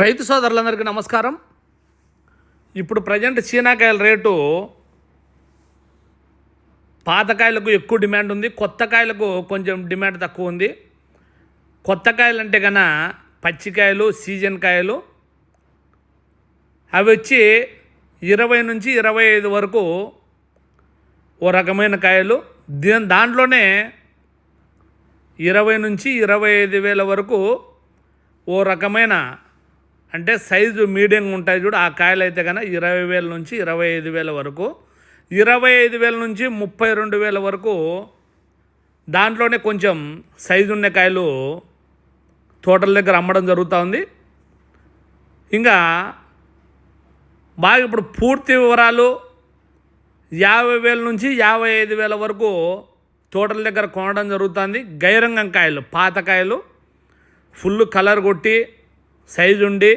రైతు సోదరులందరికీ నమస్కారం. ఇప్పుడు ప్రజెంట్ చీనాకాయల రేటు పాతకాయలకు ఎక్కువ డిమాండ్ ఉంది కొత్త కాయలకు కొంచెం డిమాండ్ తక్కువ ఉంది. కొత్త కాయలు అంటే కన పచ్చికాయలు సీజన్ కాయలు అవి వచ్చి ఇరవై నుంచి ఇరవై ఐదు వరకు ఓ రకమైన కాయలు. దీని దాంట్లోనే ఇరవై నుంచి ఇరవై ఐదు వేల వరకు ఓ రకమైన అంటే సైజు మీడియం ఉంటాయి చూడు ఆ కాయలు అయితే కనుక ఇరవై వేల నుంచి ఇరవై ఐదు వేల వరకు ఇరవై ఐదు వేల నుంచి ముప్పై రెండు వేల వరకు దాంట్లోనే కొంచెం సైజు ఉన్న కాయలు తోటల దగ్గర అమ్మడం జరుగుతూ ఉంది. ఇంకా బాగా ఇప్పుడు పూర్తి వివరాలు యాభై వేల నుంచి యాభై ఐదు వేల వరకు తోటల దగ్గర కొనడం జరుగుతుంది గైరంగం కాయలు పాతకాయలు ఫుల్ కలర్ కొట్టి సైజు ఉండి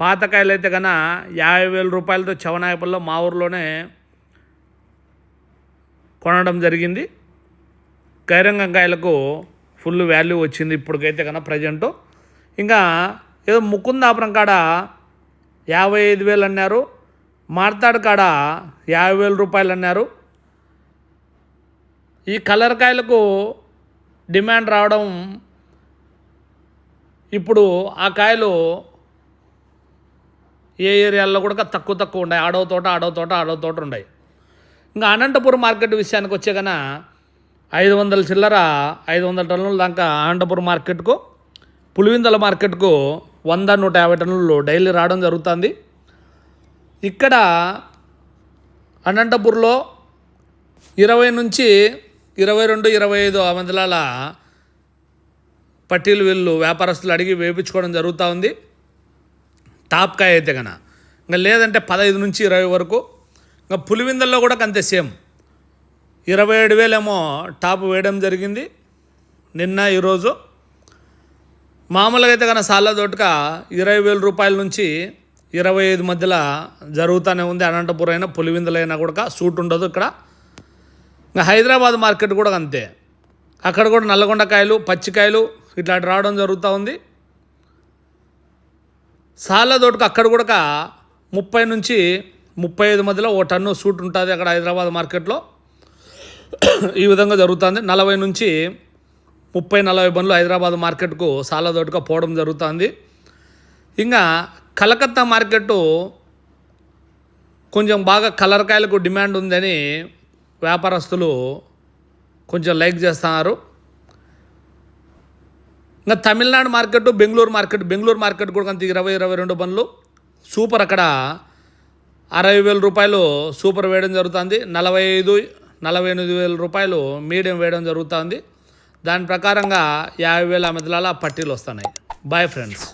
పాతకాయలు అయితే కన్నా యాభై వేల రూపాయలతో చవనాయపల్లో మా ఊర్లోనే కొనడం జరిగింది. గైరంగం కాయలకు ఫుల్ వాల్యూ వచ్చింది ఇప్పటికైతే కన్నా ప్రజెంటు. ఇంకా ఏదో ముకుందాపురం కాడ యాభై ఐదు వేలు అన్నారు. మార్తాడు కాడ యాభై వేల రూపాయలు అన్నారు. ఈ కలర్ కాయలకు డిమాండ్ రావడం ఇప్పుడు ఆ కాయలు ఏ ఏరియాల్లో కూడా తక్కువ తక్కువ ఉన్నాయి. ఆడవ తోట ఆడవ తోట ఆడవ తోట ఉన్నాయి. ఇంకా అనంతపురం మార్కెట్ విషయానికి వచ్చే కన్నా ఐదు వందల చిల్లర ఐదు వందల టన్నుల దాకా అనంతపురం మార్కెట్కు పులివిందల మార్కెట్కు వంద నూట యాభై టన్నులు డైలీ రావడం జరుగుతుంది. ఇక్కడ అనంతపూర్లో ఇరవై నుంచి ఇరవై రెండు ఇరవై ఐదు మందిలాల పట్టీలు వీళ్ళు వ్యాపారస్తులు అడిగి వేయించుకోవడం జరుగుతూ ఉంది. టాప్ కాయ అయితే కన ఇంకా లేదంటే పదహైదు నుంచి ఇరవై వరకు. ఇంకా పులివిందల్లో కూడా అంతే సేమ్. ఇరవై ఏడు వేలేమో టాప్ వేయడం జరిగింది. నిన్న ఈరోజు. మామూలుగా అయితే కనుక సాల తోటక ఇరవై వేల రూపాయల నుంచి ఇరవై ఐదు మధ్యలో జరుగుతూనే ఉంది. అనంతపురం అయినా పులివిందలైనా కూడా సూట్ ఉండదు ఇక్కడ. ఇంకా హైదరాబాద్ మార్కెట్ కూడా అంతే. అక్కడ కూడా నల్లగొండకాయలు పచ్చికాయలు ఇట్లాంటి రావడం జరుగుతూ ఉంది. సాల తోటకు అక్కడ కూడా ముప్పై నుంచి ముప్పై ఐదు మధ్యలో ఓ టన్ను సూట్ ఉంటుంది అక్కడ హైదరాబాద్ మార్కెట్లో. ఈ విధంగా జరుగుతుంది. నలభై నుంచి ముప్పై నలభై బండ్లు హైదరాబాద్ మార్కెట్కు సాలదోటుగా పోవడం జరుగుతుంది. ఇంకా కలకత్తా మార్కెట్ కొంచెం బాగా కలర్ కాయలకు డిమాండ్ ఉందని వ్యాపారస్తులు కొంచెం లైక్ చేస్తున్నారు. ఇంకా Tamil Nadu market Bengaluru market Bengaluru market కూడా అంత ఇరవై ఇరవై రెండు బండ్లు. సూపర్ అక్కడ అరవై వేల రూపాయలు సూపర్ వేయడం జరుగుతుంది. నలభై ఐదు నలభై ఎనిమిది వేల రూపాయలు మీడియం వేయడం జరుగుతుంది. దాని ప్రకారంగా యాభై వేల మధ్యలో పట్టీలు వస్తున్నాయి. Bye friends